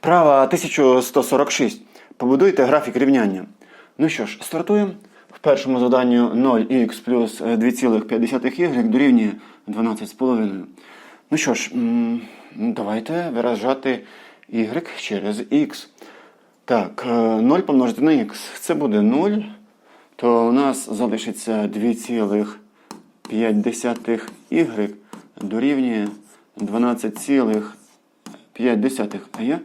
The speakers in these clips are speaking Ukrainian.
Вправа 1146. Побудуйте графік рівняння. Ну що ж, стартуємо. В першому заданні 0х плюс 2,5y дорівнює 12,5. Ну що ж, давайте виражати y через x. Так, е, 0 помножити на x. Це буде 0. То у нас залишиться 2,5y дорівнює 12,5. А є?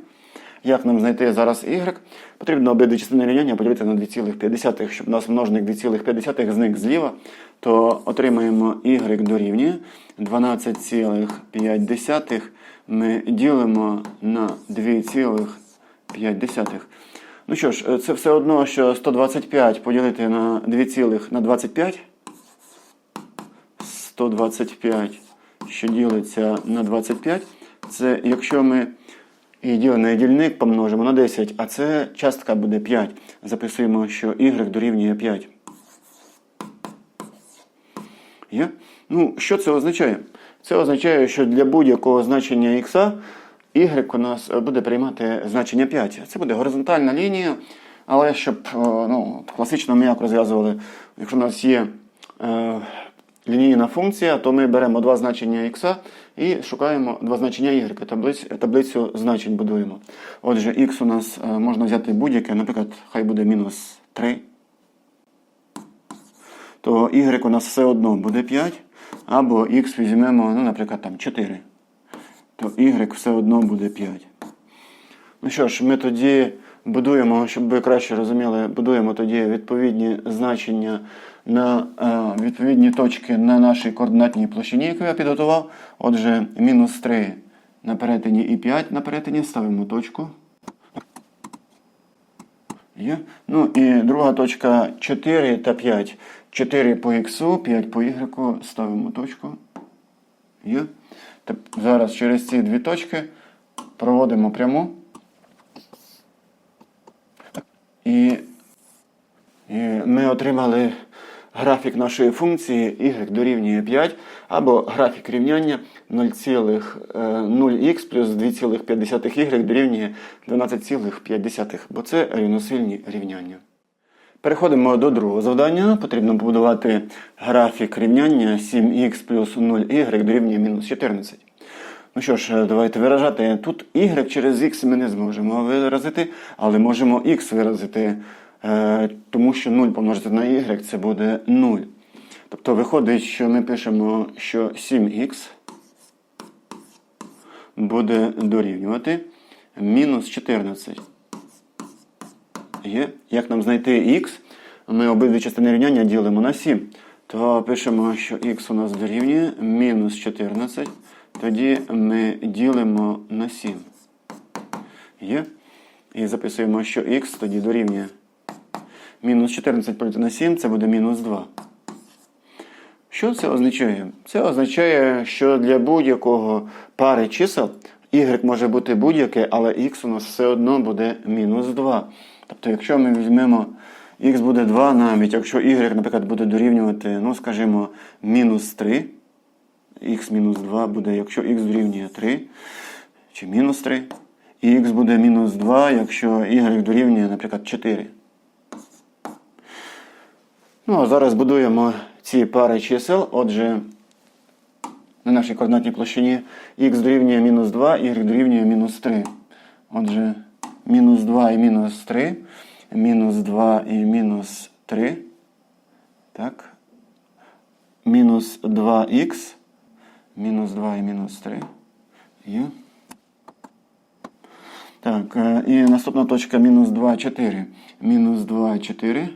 Як нам знайти зараз y? Потрібно обидві частини рівняння поділити на 2,5, щоб у нас множник 2,5 зник зліва, то отримаємо y дорівнює 12,5 ми ділимо на 2,5. Ну що ж, це все одно, що 125 поділити на 2, на 25. 125, що ділиться на 25. Це якщо ми і ділений дільник помножимо на 10, а це частка буде 5. Записуємо, що y дорівнює 5. Є? Ну, що це означає? Це означає, що для будь-якого значення x y у нас буде приймати значення 5. Це буде горизонтальна лінія, але щоб ну, класично ми як розв'язували, якщо у нас є е, лінійна функція, то ми беремо два значення x і шукаємо два значення y. Таблицю, таблицю значень будуємо. Отже, x у нас е, можна взяти будь-яке, наприклад, хай буде мінус 3. То y у нас все одно буде 5, або x візьмемо, ну, наприклад, там 4. То y все одно буде 5. Ну що ж, ми тоді будуємо, щоб ви краще розуміли, будуємо тоді відповідні значення на е, відповідні точки на нашій координатній площині, яку я підготував. Отже, мінус 3 на перетині і 5 на перетині ставимо точку. Є. Ну і друга точка 4 та 5. 4 по х, 5 по y ставимо точку. Є. Зараз через ці дві точки проводимо пряму. І, ми отримали графік нашої функції y дорівнює 5, або графік рівняння 0,0х плюс 2,5y дорівнює 12,5, бо це рівносильні рівняння. Переходимо до другого завдання. Потрібно побудувати графік рівняння 7х плюс 0y дорівнює мінус 14. Ну що ж, давайте виражати. Тут y через x ми не зможемо виразити, але можемо x виразити, е, тому що 0 помножити на y це буде 0. Тобто виходить, що ми пишемо, що 7х буде дорівнювати мінус 14. Є. Як нам знайти х? Ми обидві частини рівняння ділимо на 7. То пишемо, що х у нас дорівнює мінус 14. Тоді ми ділимо на 7. Є. І записуємо, що х тоді дорівнює мінус 14 поділити на 7, це буде мінус 2. Що це означає? Це означає, що для будь-якого пари чисел y може бути будь-яке, але x у нас все одно буде мінус 2. Тобто, якщо ми візьмемо x буде 2, навіть якщо y, наприклад, буде дорівнювати, ну, скажімо, мінус 3, x мінус 2 буде, якщо x дорівнює 3, чи мінус 3, і x буде мінус 2, якщо y дорівнює, наприклад, 4. Ну, а зараз будуємо ці пари чисел. Отже, на нашій координатній площині х дорівнює мінус 2, y дорівнює мінус 3. Отже, мінус 2 і мінус 3, мінус 2 і мінус 3. Так. Мінус 2х, мінус 2 і мінус 3. Є. Так, е, і наступна точка мінус 2, 4. Мінус 2, 4.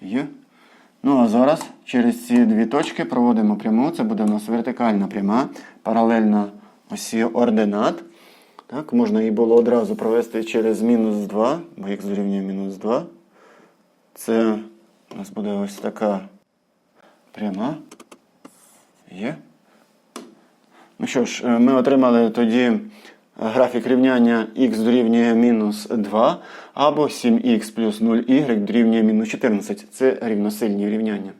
Є. Ну а зараз через ці дві точки проводимо пряму. Це буде у нас вертикальна пряма, паралельна осі ординат. Так, можна її було одразу провести через мінус 2, бо х дорівнює мінус 2. Це у нас буде ось така пряма. Є. Ну що ж, е, ми отримали тоді графік рівняння х дорівнює мінус 2, або 7х плюс 0y дорівнює мінус 14. Це рівносильні рівняння.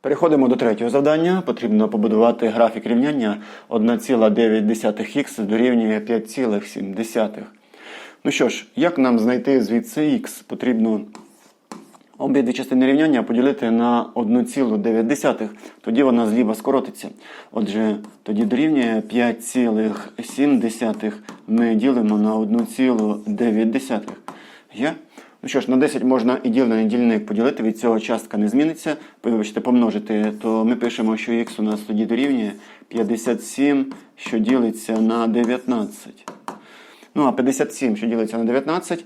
Переходимо до третього завдання. Потрібно побудувати графік рівняння 1,9х дорівнює 5,7. Ну що ж, як нам знайти звідси х? Потрібно обидві частини рівняння поділити на 1,9. Тоді вона зліва скоротиться. Отже, тоді дорівнює 5,7 ми ділимо на 1,9. Є? Ну що ж, на 10 можна і дільний, і дільник поділити, від цього частка не зміниться. Вибачте, помножити, то ми пишемо, що х у нас тоді дорівнює 57, що ділиться на 19. Ну, а 57, що ділиться на 19,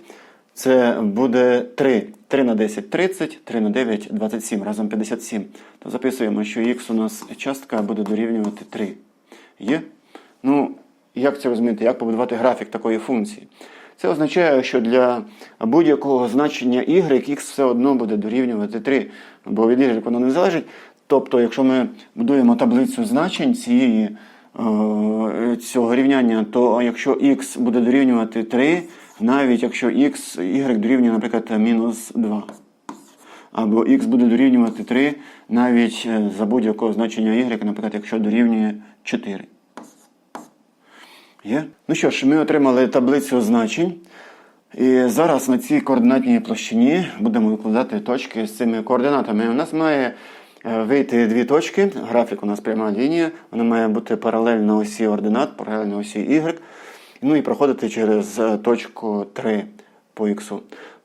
це буде 3. 3 на 10 30, 3 на 9 27, разом 57. То записуємо, що х у нас частка буде дорівнювати 3. Є? Ну, як це розуміти? Як побудувати графік такої функції? Це означає, що для будь-якого значення y x все одно буде дорівнювати 3, бо від y воно не залежить. Тобто, якщо ми будуємо таблицю значень цієї, е, цього рівняння, то якщо x буде дорівнювати 3, навіть якщо x, y дорівнює, наприклад, мінус 2. Або x буде дорівнювати 3, навіть е, за будь-якого значення y, наприклад, якщо дорівнює 4. Є? Ну що ж, ми отримали таблицю значень. І зараз на цій координатній площині будемо викладати точки з цими координатами. У нас має е, вийти дві точки. Графік у нас пряма лінія. Вона має бути паралельно осі ординат, паралельно осі y. Ну і проходити через е, точку 3 по х.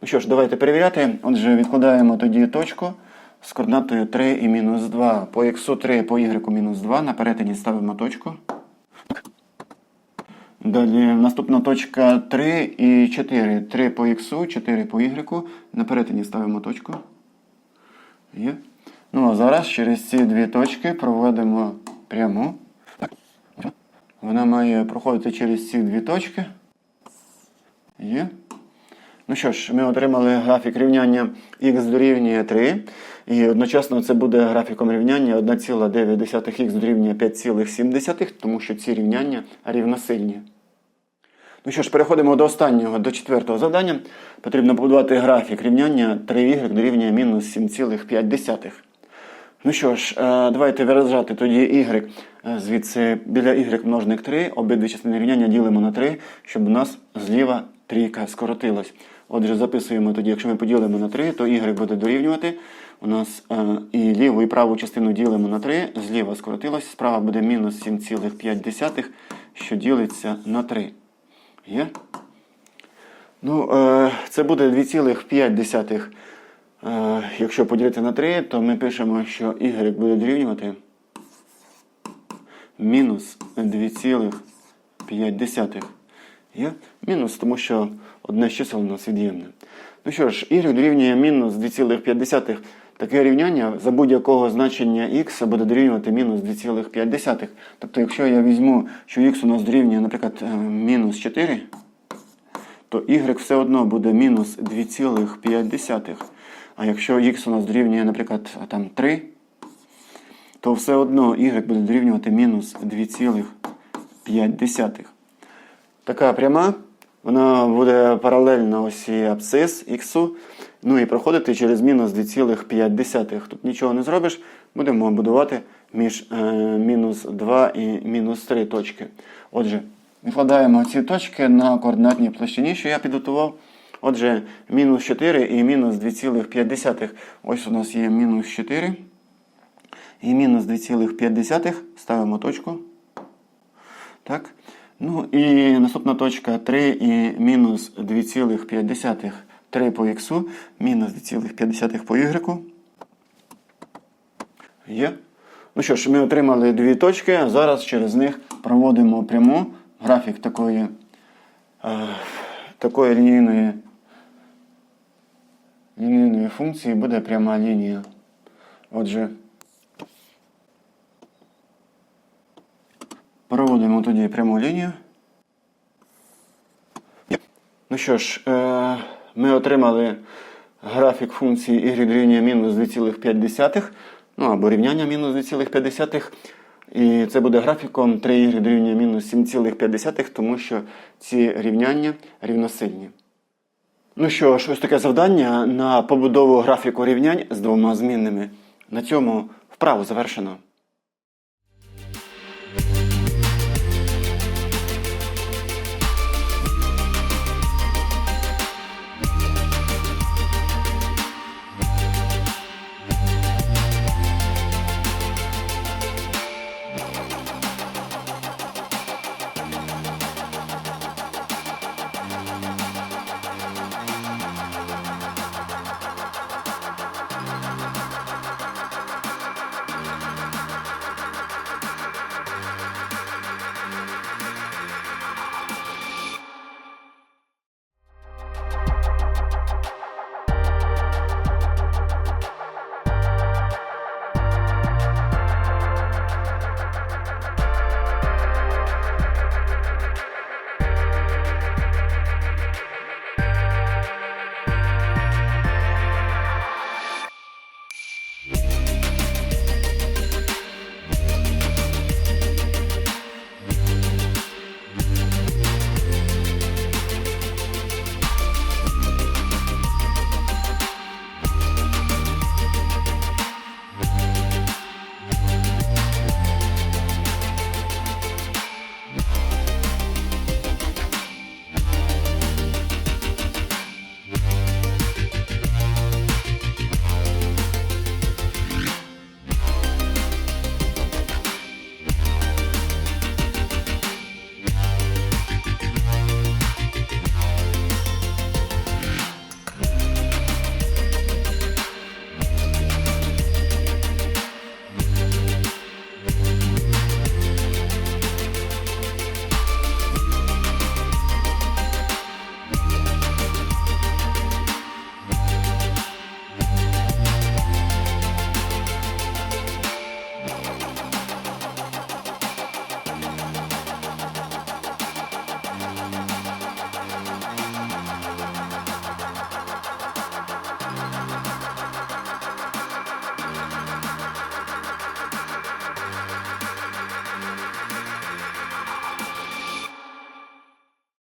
Ну що ж, давайте перевіряти. Отже, відкладаємо тоді точку з координатою 3 і мінус 2. По х 3, по y мінус 2. На перетині ставимо точку. Далі наступна точка 3 і 4. 3 по х, 4 по y. На перетині ставимо точку. Є. Ну а зараз через ці дві точки проведемо пряму. Вона має проходити через ці дві точки. Є. Ну що ж, ми отримали графік рівняння х дорівнює 3. І одночасно це буде графіком рівняння 1,9х дорівнює 5,7, тому що ці рівняння рівносильні. Ну що ж, переходимо до останнього, до четвертого завдання. Потрібно побудувати графік рівняння 3y дорівнює мінус 7,5. Ну що ж, е, давайте виражати тоді y звідси біля y множник 3, обидві частини рівняння ділимо на 3, щоб у нас зліва трійка скоротилась. Отже, записуємо тоді, якщо ми поділимо на 3, то y буде дорівнювати. У нас е, і ліву, і праву частину ділимо на 3, зліва скоротилось, справа буде мінус 7,5, що ділиться на 3. Є? Ну, е, це буде 2,5. Е, якщо поділити на 3, то ми пишемо, що y буде дорівнювати мінус 2,5. Є? Мінус, тому що одне з чисел у нас від'ємне. Ну що ж, y дорівнює мінус 2,5. Таке рівняння за будь-якого значення x буде дорівнювати мінус 2,5. Тобто, якщо я візьму, що x у нас дорівнює, наприклад, е, мінус 4, то y все одно буде мінус 2,5. А якщо x у нас дорівнює, наприклад, там 3, то все одно y буде дорівнювати мінус 2,5. Така пряма, вона буде паралельна осі абсцис х, ну і проходити через мінус 2,5. Тут нічого не зробиш, будемо будувати між е, мінус 2 і мінус 3 точки. Отже, Відкладаємо ці точки на координатній площині, що я підготував. Отже, мінус 4 і мінус 2,5. Ось у нас є мінус 4 і мінус 2,5. Ставимо точку. Так. Ну і наступна точка 3 і мінус 2,5. 3 по х, мінус 2,5 по y. Є. Ну що ж, ми отримали дві точки, а зараз через них проводимо пряму графік такої е, такої лінійної лінійної функції буде пряма лінія. Отже, проводимо тоді пряму лінію. Ну що ж, е, ми отримали графік функції y дорівнює мінус 2,5, ну або рівняння мінус 2,5. І це буде графіком 3y дорівнює мінус 7,5, тому що ці рівняння рівносильні. Ну що ж, ось таке завдання на побудову графіку рівнянь з двома змінними. На цьому вправу завершено.